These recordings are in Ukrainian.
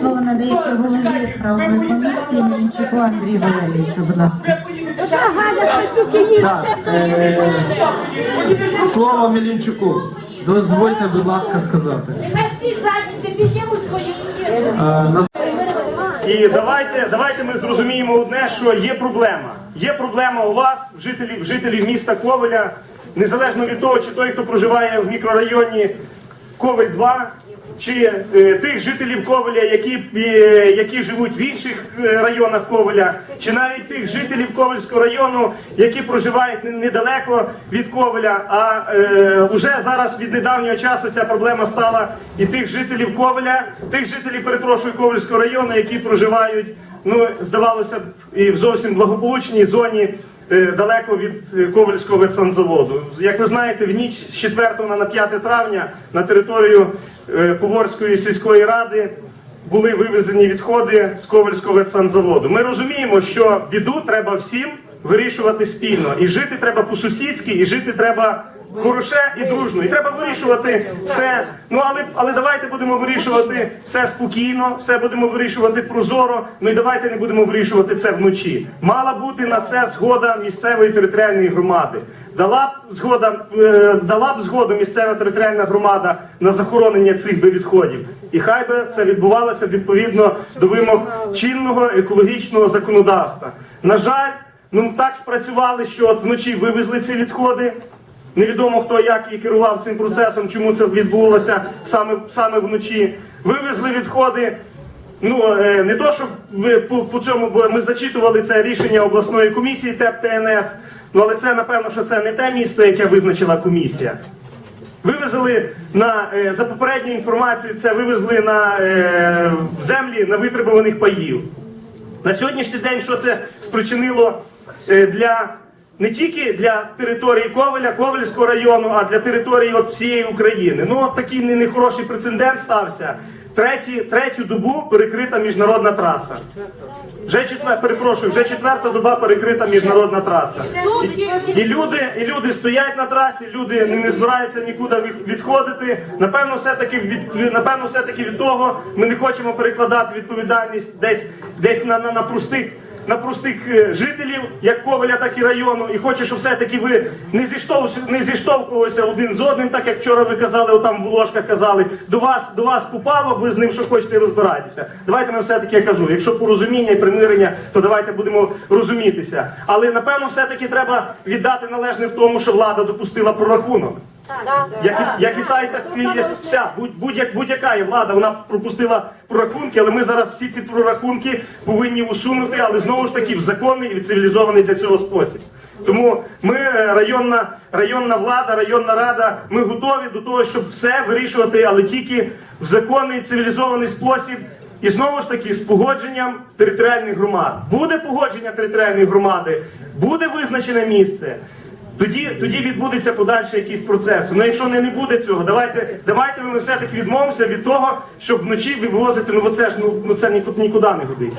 Слово надається голові правової комісії Мельничуку Андрію Валерійовичу. Будь ласка. Е, слово Мілінчуку. Дозвольте, будь ласка, сказати. І давайте, давайте ми зрозуміємо одне, що є проблема. Є проблема у вас, жителів, жителів міста Ковеля, незалежно від того, чи той, хто проживає в мікрорайоні Ковель 2, чи е, тих жителів Ковеля, які, е, які живуть в інших е, районах Ковеля, чи навіть тих жителів Ковельського району, які проживають не- недалеко від Ковеля. А е, вже зараз від недавнього часу ця проблема стала і тих жителів Ковеля, тих жителів, перепрошую, Ковельського району, які проживають, ну здавалося б, і в зовсім благополучній зоні. Е, Далеко від Ковальського Ковельського ветсанзаводу. Як ви знаєте, в ніч з 4 на 5 травня на територію е, Поворської сільської ради були вивезені відходи з Ковальського ветсанзаводу. Ми розуміємо, що біду треба всім вирішувати спільно. І жити треба по-сусідськи, і жити треба хороше і дружно. І треба вирішувати все. Ну але, але давайте будемо вирішувати все спокійно, все будемо вирішувати прозоро. Ну і давайте не будемо вирішувати це вночі. Мала бути на це згода місцевої територіальної громади. Дала б згода, е, дала б згоду місцева територіальна громада на захоронення цих би відходів. І хай би це відбувалося відповідно до вимог чинного екологічного законодавства. На жаль, ну так спрацювали, що от вночі вивезли ці відходи. Невідомо хто як і керував цим процесом, чому це відбулося саме, саме вночі. Вивезли відходи. Ну е, не то, щоб ви по, по цьому, бо ми зачитували це рішення обласної комісії ТЕП ТНС. Ну але це напевно, що це не те місце, яке визначила комісія. Вивезли на е, за попередньою інформацією, це вивезли на е, в землі на витребуваних паїв. На сьогоднішній день що це спричинило для не тільки для території Ковеля, Ковельського району, а для території от всієї України. Ну от такий не- нехороший прецедент стався. Треті, третю добу перекрита міжнародна траса. Вже четвер, перепрошую, вже четверта доба перекрита міжнародна траса. І, і люди, і люди стоять на трасі, люди не, не збираються нікуди відходити. Напевно, все-таки від- напевно, все-таки від того ми не хочемо перекладати відповідальність десь, десь на, на, на простих. На простих е, жителів, як Ковеля, так і району, і хочу, щоб все-таки ви не не зіштовхувалися один з одним, так як вчора ви казали, отам в ложках казали. До вас до вас попало, ви з ним що хочете розбирайтеся. Давайте ми все-таки я кажу. Якщо порозуміння і примирення, то давайте будемо розумітися. Але напевно, все-таки треба віддати належне в тому, що влада допустила прорахунок. Як, як і та, і так і вся будь- будь-як будь-яка є влада, вона пропустила прорахунки, але ми зараз всі ці прорахунки повинні усунути, але знову ж таки в законний і цивілізований для цього спосіб. Тому ми, е, районна, районна влада, районна рада, ми готові до того, щоб все вирішувати, але тільки в законний цивілізований спосіб. І знову ж таки з погодженням територіальних громад. Буде погодження територіальної громади, буде визначене місце. Тоді, тоді відбудеться подальший якийсь процес. Ну якщо не, не буде цього, давайте, давайте ми все-таки відмовимося від того, щоб вночі вивозити, ну бо це ж ну, ну це ні, нікуди не годиться.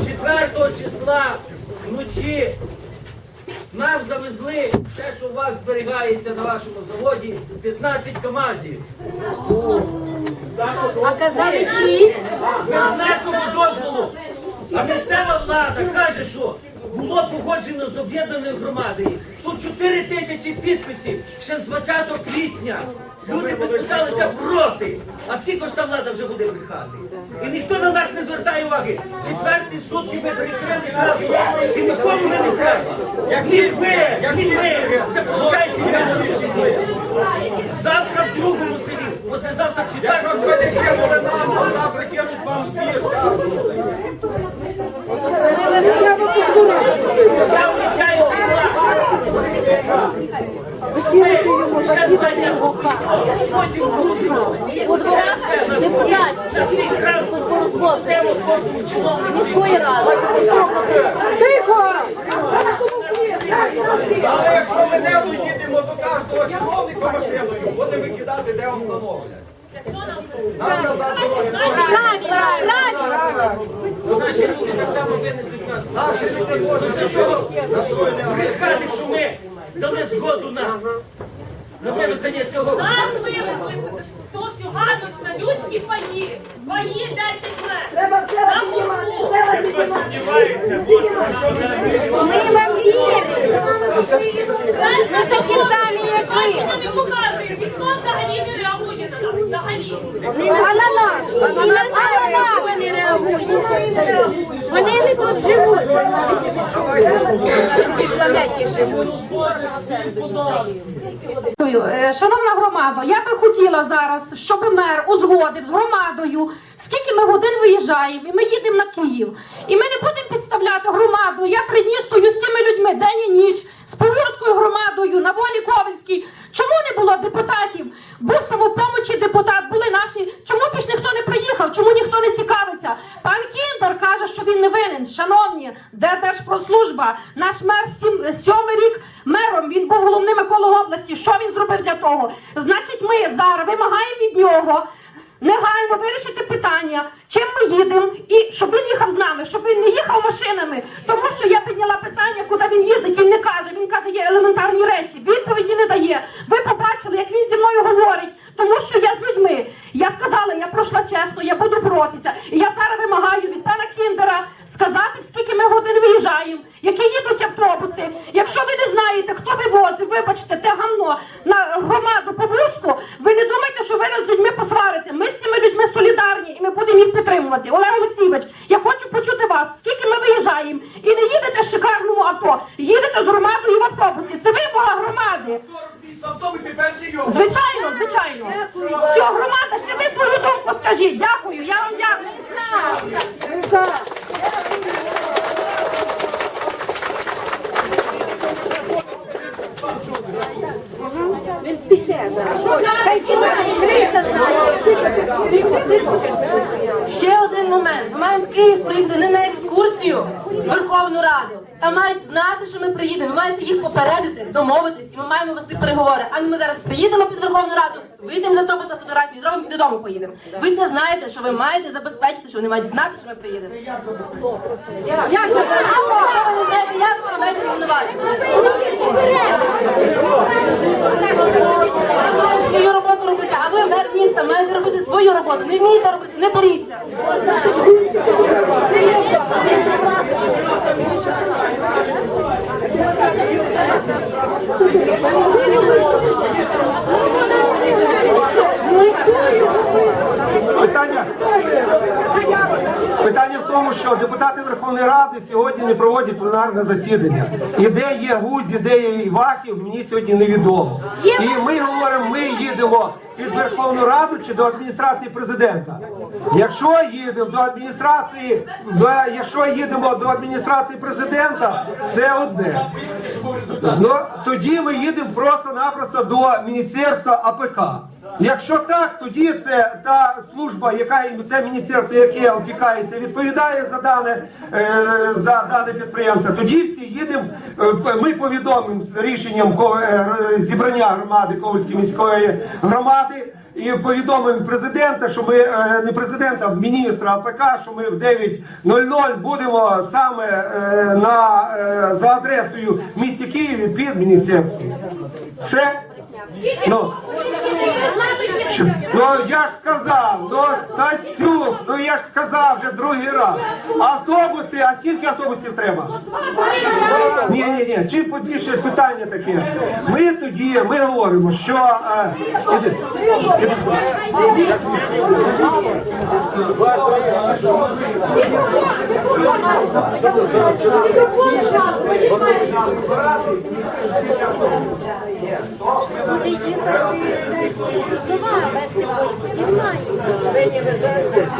З 4 числа вночі нам завезли те, що у вас зберігається на вашому заводі, 15 КАМАЗів. А казали шість. Без нашого дозволу. А місцева влада каже, що було погоджено з об'єднаною громадою. Тут 4 тисячі підписів ще з 20 квітня. Люди підписалися проти. А скільки ж та влада вже буде брехати? І ніхто на нас не звертає уваги. Четверті сутки ми прикрили газу. І нікому ми не треба. Ні ви, ні ми. Це виходить. Завтра в другому селі, послезавтра в четвертому. Я обіцяю Потім грузимо. У дворах депутатів. На свій крав. Це от кожному чиновнику. Міської ради. Але якщо ми не доїдемо до кожного чиновника машиною, будемо викидати, де встановлять. Нам назад дороги. Наші люди так само винесли нас. Наші люди можуть Для чого брехати, що ми дали згоду на вивезення цього. Нас вивезли ту всю гадость на людські паї. Паї 10 метрів. Треба села піднімати, села піднімати. Ми вам віримо. Ми такі самі, як ви. Не показує. Ніхто взагалі не реагує на нас. Взагалі. А на нас? А на нас? А на нас? Вони реагують. Вони не тут живуть. Дякую. Е, Шановна громада, я би хотіла зараз, щоб мер узгодив з громадою, скільки ми годин виїжджаємо, і ми їдемо на Київ. І ми не будемо підставляти громаду. Я приністую з цими людьми день і ніч, з Павурською громадою, на волі Ковальській. Чому не було депутатів? Був самопомочі депутат, були наші. Чому більш ніхто не приїхав? Чому ніхто не цікавиться? Пан Кіндер каже, що він не винен. Шановні, де Держпрослужба? Наш мер сім, сьомий рік мером, він був головним екологом області. Що він зробив для того? Значить, ми зараз вимагаємо від нього негайно вирішити питання, чим ми їдемо, і щоб він їхав з нами, щоб він не їхав машинами. Тому що я підняла питання, куди він їздить. Він не каже. Він каже, є елементарні речі. Відповіді не дає. Ви побачили, як він зі мною говорить, тому що я з людьми. Я сказала, я пройшла чесно, я буду боротися. І я зараз вимагаю від пана Кіндера сказати, скільки ми годин виїжджаємо, які їдуть автобуси. Якщо ви не знаєте, хто вивозив, вибачте, те гамно на громаду по вузку, ви не думайте, що ви нас з людьми посварите. Ми з цими людьми солідарні і ми будемо їх підтримувати. Олег Олексійович, я хочу почути вас, скільки ми виїжджаємо, і не їдете в шикарному авто, їдете з громадою в автобусі. Це вимога громади. Звичайно, звичайно. Все, громада, ще ви свою думку скажіть. Дякую, я вам дякую. Він втече зараз. Хай киса Ще один момент. Ми маємо в Київ приїхати не на екскурсію в Верховну Та мають знати, що ми приїдемо. Ви маєте їх попередити, домовитись, і ми маємо вести переговори. А не ми зараз приїдемо під Верховну Раду, вийдемо з автобуса фотографії, зробимо і додому поїдемо. Ви це знаєте, що ви маєте забезпечити, що вони мають знати, що ми приїдемо. Як? Ви не. Свою роботу робити, а ви мер міста маєте робити свою роботу. Не вмієте робити, не боріться. Питання, питання в тому, що депутати Верховної Ради сьогодні не проводять пленарне засідання. І де є Гузі, де є Івахів, мені сьогодні невідомо. І ми говоримо, ми їдемо під Верховну Раду чи до адміністрації президента. Якщо їдемо до адміністрації, до, якщо їдемо до адміністрації президента, це одне. Ну тоді ми їдемо просто-напросто до міністерства АПК. Якщо так, тоді це та служба, яка те міністерство, яке опікається, відповідає за дане е, за дане підприємство. Тоді всі їдемо. е, Ми повідомимо з рішенням е, зібрання громади Ковальської міської громади. І повідомимо президента, що ми не президента, а міністра АПК, що ми в 9.00 будемо саме на за адресою в місті Києві під міністерством. Все. Ну. Ну я ж сказав, ну Стасюк, ну я ж сказав вже другий раз. Автобуси, а скільки автобусів треба? Ні, ні, ні, чим побільше питання таке. Ми тоді, ми говоримо, що е, іди, іди. Буде їхати сова вести бочку, не знаю. Свині везуть.